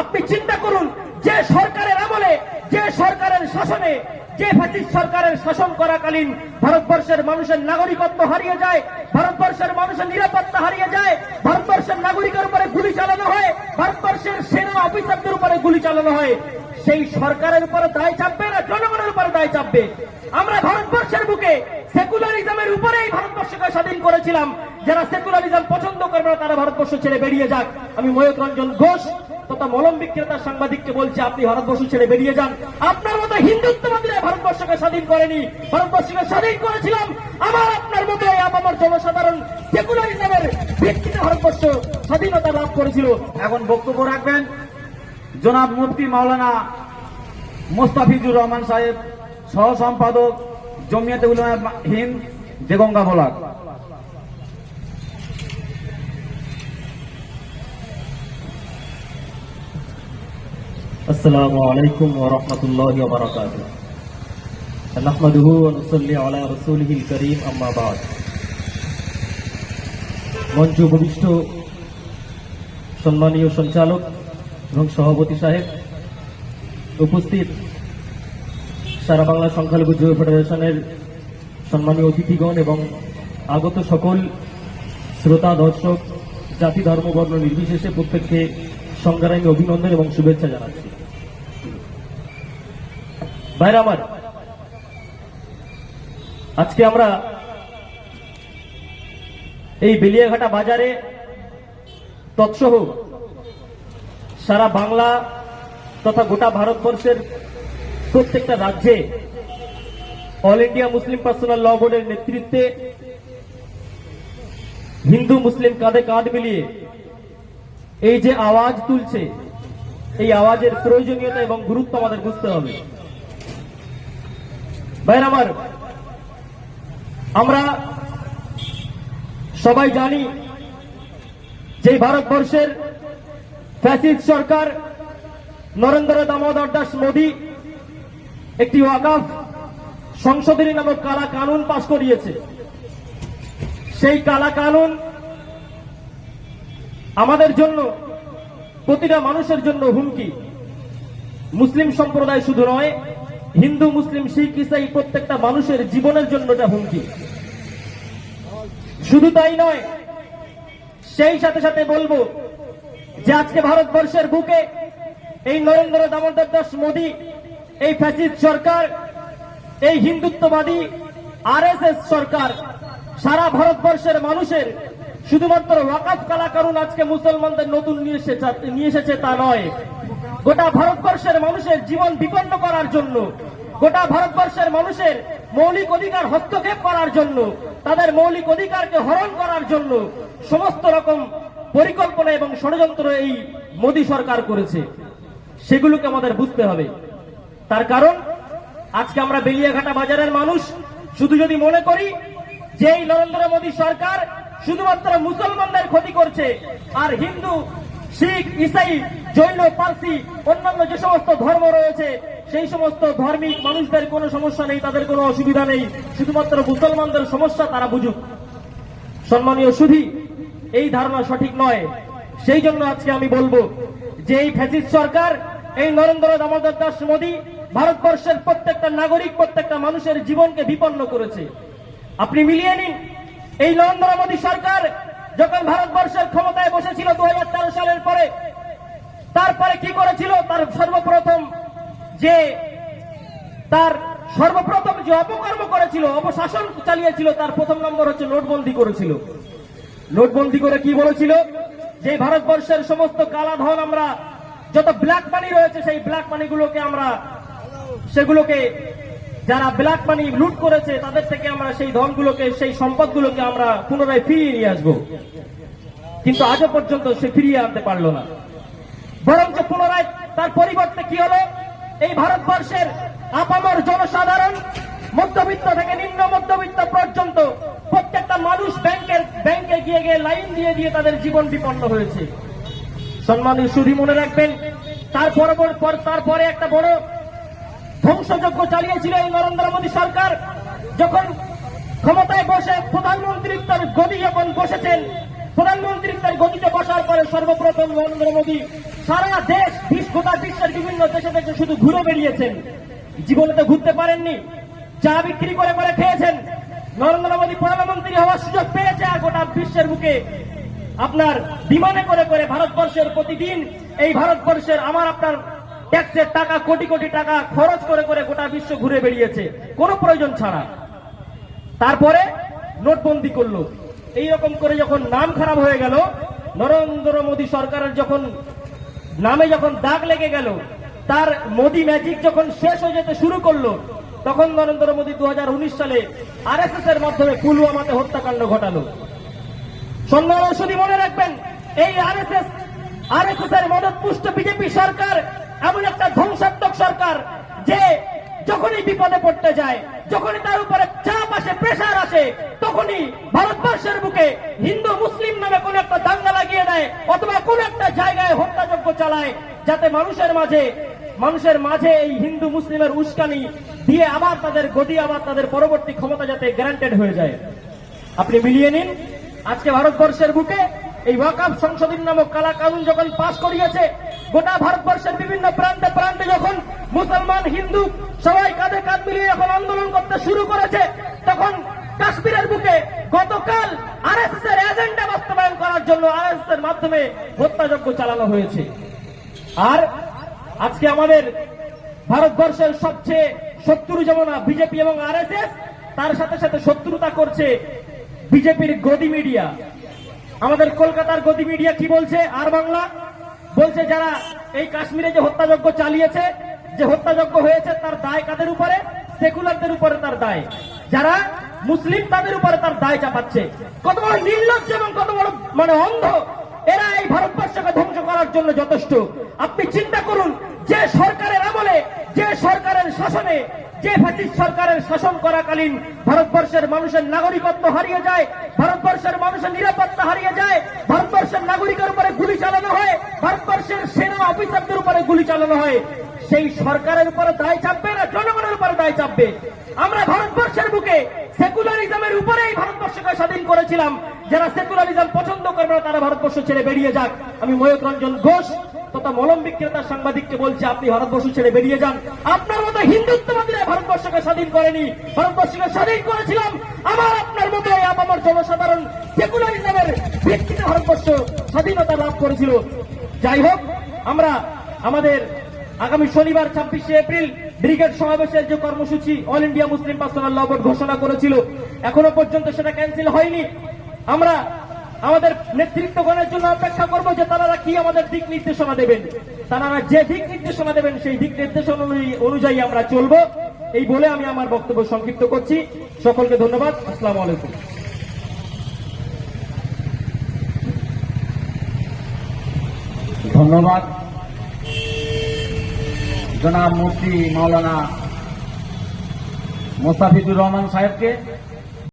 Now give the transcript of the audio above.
আপনি চিন্তা করুন, যে সরকারের আমলে, যে সরকারের শাসনে, যে ফ্যাসিস্ট সরকারের শাসন করাকালীন ভারতবর্ষের মানুষের নাগরিকত্ব হারিয়ে যায়, ভারতবর্ষের মানুষের নিরাপত্তা হারিয়ে যায়, ভারতবর্ষের নাগরিকের উপরে গুলি চালানো হয়, ভারতবর্ষের সেনা অফিসারদের উপরে গুলি চালানো হয়, সেই সরকারের উপরে দায় চাপবে না জনগণের উপরে দায় চাপবে? আমরা ভারতবর্ষের বুকে সেকুলারিজমের উপরেই ভারতবর্ষকে স্বাধীন করেছিলাম। যারা সেকুলারিজম পছন্দ করবে না, তারা ভারতবর্ষ ছেড়ে বেরিয়ে যাক। আমি ময়ূক রঞ্জন ঘোষ তথা মলম বিক্রেতা সাংবাদিককে বলছে, আপনি ভারতবর্ষ ছেড়ে বেরিয়ে যান। আপনার মতো হিন্দুত্ববাদীরা ভারতবর্ষকে স্বাধীন করেনি। ভারতবর্ষকে স্বাধীন করেছিলাম। আমার আপনার মতো আমার জনসাধারণ সেকুলারিজমের ভিত্তিতে ভারতবর্ষ স্বাধীনতা লাভ করেছিল। এখন বক্তব্য রাখবেন জনাব মুফতি মাওলানা মোস্তাফিজুর রহমান সাহেব সহ সম্পাদক জমিয়াতে উলামা হিন্দ, দেগঙ্গা বলাক। السلام عليكم ورحمة الله وبركاته نحمده ونصلي على رسوله الكريم أما بعد মঞ্চ উপবিষ্ট সম্মানীয় সঞ্চালক এবং সভাপতি সাহেব উপস্থিত সারা বাংলা সংখ্যালঘু যুব ফেডারেশনের সম্মানীয় অতিথিগণ এবং আগত সকল শ্রোতা দর্শক জাতি ধর্ম বর্ণ নির্বিশেষে প্রত্যেককে সংগ্রামী অভিনন্দন এবং শুভেচ্ছা জানাচ্ছি ভাইরা আমার, আজকে আমরা এই বেলিয়াঘাটা বাজারে তৎসহ সারা বাংলা তথা গোটা ভারতবর্ষের প্রত্যেকটা রাজ্যে all India Muslim personal law বোর্ডের নেতৃত্বে হিন্দু মুসলিম কাঁধে কাঁধ মিলিয়ে এই যে আওয়াজ তুলছে, এই আওয়াজের প্রয়োজনীয়তা এবং গুরুত্ব আমাদের বুঝতে হবে। ভাইয়ের আমার আমরা সবাই জানি যে ভারতবর্ষের ফ্যাসিস্ট সরকার নরেন্দ্র দামোদর দাস মোদী একটি ওয়াকাফ সংশোধনী নামক কালা কানুন পাশ করিয়েছে। সেই কালা কানুন আমাদের জন্য, প্রতিটা মানুষের জন্য হুমকি। মুসলিম সম্প্রদায় শুধু নয় হিন্দু, মুসলিম, শিখ, ইসাই প্রত্যেকটা মানুষের জীবনের জন্য এটা হুমকি। শুধু তাই নয়, সেই সাথে সাথে বলব যে আজকে ভারতবর্ষের বুকে এই নরেন্দ্র দামোদর দাস মোদী, এই ফ্যাসিস্ট সরকার, এই হিন্দুত্ববাদী আরএসএস সরকার, সারা ভারতবর্ষের মানুষের শুধুমাত্র ওয়াকাফ কালাকারুন আজকে মুসলমানদের নতুন নিয়ে এসেছে- নিয়ে এসেছে তা নয়। গোটা ভারতবর্ষের মানুষের জীবন বিপন্ন করার জন্য, গোটা ভারতবর্ষের মানুষের মৌলিক অধিকার হস্তক্ষেপ করার জন্য, তাদের মৌলিক অধিকারকে হরণ করার জন্য সমস্ত রকম পরিকল্পনা এবং ষড়যন্ত্র এই মোদী সরকার করেছে। সেগুলোকে আমাদের বুঝতে হবে। তার কারণ, আজকে আমরা বেলিয়াঘাটা বাজারের মানুষ, শুধু যদি মনে করি যে এই নরেন্দ্র মোদী সরকার শুধুমাত্র মুসলমানদের ক্ষতি করছে, আর হিন্দু শিখ, ইসাই, জৈন, পার্সি, অন্যান্য যে সমস্ত ধর্ম রয়েছে, সেই সমস্ত ধার্মিক মানুষদের কোনো সমস্যা নেই, তাদের কোনো অসুবিধা নেই। শুধুমাত্র মুসলমানদের সমস্যা তারা বুঝুক। সম্মানীয় সুধী, এই ধারণা সঠিক নয়। সেই জন্য আজকে আমি বলব যে এই ফ্যাসিস্ট সরকার, এই নরেন্দ্র দামোদর দাস মোদী ভারতবর্ষের প্রত্যেকটা নাগরিক, প্রত্যেকটা মানুষের জীবনকে বিপন্ন করেছে। আপনি মিলিয়ে নিন, এই নরেন্দ্র মোদী সরকার যখন ভারতবর্ষের ক্ষমতায় বসেছিল দু সালের পরে, তারপরে কি করেছিল? তার সর্বপ্রথম যে তার সর্বপ্রথম যে অপকর্ম করেছিল অপশাসন চালিয়েছিল, তার প্রথম নম্বর হচ্ছে নোটবন্দি করেছিল। নোটবন্দি করে কি বলেছিল? যে ভারতবর্ষের সমস্ত কালা ধন আমরা, যত ব্ল্যাক মানি রয়েছে, সেই ব্ল্যাক মানিগুলোকে আমরা, সেগুলোকে যারা ব্ল্যাক মানি লুট করেছে, তাদের থেকে আমরা সেই ধনগুলোকে, সেই সম্পদগুলোকে আমরা পুনরায় ফিরিয়ে নিয়ে আসব। কিন্তু আজও পর্যন্ত সে ফিরিয়ে আনতে পারল না। বরঞ্চ পুনরায় তার পরিবর্তে কি হলো? এই ভারতবর্ষের আপামর জনসাধারণ, মধ্যবিত্ত থেকে নিম্ন মধ্যবিত্ত পর্যন্ত প্রত্যেকটা মানুষ ব্যাংকের, ব্যাংকে গিয়ে গিয়ে লাইন দিয়ে দিয়ে তাদের জীবন বিপন্ন হয়েছে। সম্মানীয় সুধী মনে রাখবেন তার তারপরে একটা বড় ধ্বংসযজ্ঞ চালিয়েছিল এই নরেন্দ্র মোদী সরকার। যখন ক্ষমতায় বসে প্রধানমন্ত্রী তার গদি যখন বসেছেন প্রধানমন্ত্রী তার গতিতে বসার পরে সর্বপ্রথম নরেন্দ্র মোদী সারা দেশ বিশ্ব গোটা বিশ্বের বিভিন্ন দেশে দেশে শুধু ঘুরে বেরিয়েছেন জীবনে তো ঘুরতে পারেননি, চা বিক্রি করে করে খেয়েছেন। নরেন্দ্র মোদী প্রধানমন্ত্রী হওয়ার সুযোগ পেয়েছে আর গোটা বিশ্বের বুকে। আপনার বিমানে করে করে ভারতবর্ষের প্রতিদিন, এই ভারতবর্ষের আমার আপনার ট্যাক্সের টাকা, কোটি কোটি টাকা খরচ করে করে গোটা বিশ্ব ঘুরে বেরিয়েছে কোনো প্রয়োজন ছাড়া। তারপরে নোটবন্দি করল। এই রকম করে যখন নাম খারাপ হয়ে গেল, নরেন্দ্র মোদী সরকারের যখন নামে যখন দাগ লেগে গেল, তার মোদি ম্যাজিক যখন শেষ হয়ে যেতে শুরু করল, তখন নরেন্দ্র মোদী দু হাজার উনিশ সালে আরএসএস এর মাধ্যমে পুলওয়ামাতে হত্যাকাণ্ড ঘটালো। সম্মান শুধু মনে রাখবেন, এই আরএসএস আরএসএস এর মদত পুষ্ট বিজেপি সরকার এমন একটা ধ্বংসাত্মক সরকার যে যখনই বিপদে পড়তে যায়, যখনই তার উপরে চাপ আসে প্রেশার আসে, তখনই ভারতবর্ষের বুকে হিন্দু মুসলিম নামে কোন একটা দাঙ্গা লাগিয়ে দেয় অথবা কোন একটা জায়গায় হত্যাযজ্ঞ চালায়, যাতে মানুষের মাঝে মানুষের মাঝে এই হিন্দু মুসলিমের উস্কানি দিয়ে আবার তাদের গদি, আবার তাদের পরবর্তী ক্ষমতা যাতে গ্যারান্টেড হয়ে যায়। আপনি মিলিয়ে নিন, আজকে ভারতবর্ষের বুকে এই ওয়াকাফ সংশোধন নামক কালা কানুন যখন পাশ করিয়েছে, গোটা ভারতবর্ষের বিভিন্ন প্রান্তে প্রান্তে যখন মুসলমান, হিন্দু সবাই কাঁধে কাঁধ মিলিয়ে এখন আন্দোলন করতে শুরু করেছে। তখন কাশ্মীরের বুকে গতকাল আর এস এর এজেন্ডা বাস্তবায়ন করার জন্য আরএসএস এর মাধ্যমে হত্যাযজ্ঞ চালানো হয়েছে। আর আজকে আমাদের ভারতবর্ষের সবচেয়ে শত্রু যেমন বিজেপি এবং আরএসএস, তার সাথে সাথে শত্রুতা করছে বিজেপির গদি মিডিয়া। আমাদের কলকাতার গদি মিডিয়া কি বলছে? আর বাংলা বলছে যারা এই কাশ্মীরে যে হত্যাযজ্ঞ চালিয়েছে যে হত্যাযজ্ঞ হয়েছে তার দায় কাদের উপরে? সেকুলারদের উপরে তার দায়। যারা মুসলিম, তাদের উপরে তার দায় চাপাচ্ছে। কত বড় নির্লজ্জ এবং কত বড় মানে অন্ধ, এরা এই ভারতবর্ষকে ধ্বংস করার জন্য যথেষ্ট। আপনি চিন্তা করুন, যে সরকারের আমলে, যে সরকারের শাসনে, যে ফ্যাসিস্ট সরকারের শাসন করাকালীন ভারতবর্ষের মানুষের নাগরিকত্ব হারিয়ে যায়, ভারতবর্ষের মানুষের নিরাপত্তা হারিয়ে যায়, ভারতবর্ষের নাগরিকের উপরে গুলি চালানো হয়, ভারতবর্ষের সেনা অফিসারদের উপরে গুলি চালানো হয়। সেই সরকারের উপরে দায় চাপবে না, জনগণের উপরে দায় চাপবে। আমরা ভারতবর্ষের বুকে সেকুলারিজমের উপরেই ভারতবর্ষকে স্বাধীন করেছিলাম। যারা সেকুলারিজম পছন্দ করবে না, তারা ভারতবর্ষ ছেড়ে বেরিয়ে যাক। আমি ময়ূক রঞ্জন ঘোষ, তথা মলম বিক্রেতা সাংবাদিককে বলছি, আপনি ভারতবর্ষ ছেড়ে বেরিয়ে যান। আপনার মতো হিন্দুত্ববাদীরা ভারতবর্ষকে স্বাধীন করেনি। ভারতবর্ষকে স্বাধীন করেছিলাম আমার, আপনার মতো আমার জনসাধারণ সেকুলারিজমের ভিত্তিতে ভারতবর্ষ স্বাধীনতা লাভ করেছিল। যাই হোক, আমরা আমাদের আগামী শনিবার, ছাব্বিশে এপ্রিল ব্রিগেড সমাবেশের যে কর্মসূচি all India Muslim personal law board ঘোষণা করেছিল, এখনও পর্যন্ত সেটা ক্যান্সেল হয়নি। আমরা আমাদের নেতৃত্বগণের জন্য অপেক্ষা করব যে তারা কি আমাদের দিক নির্দেশনা দেবেন। তারা যে দিক নির্দেশনা দেবেন, সেই দিক নির্দেশনা অনুযায়ী- আমরা চলব। এই বলে আমি আমার বক্তব্য সংক্ষিপ্ত করছি। সকলকে ধন্যবাদ। আসসালামু আলাইকুম। ধন্যবাদ। জনাব মুফতি মাওলানা মোস্তাফিজুর রহমান সাহেবকে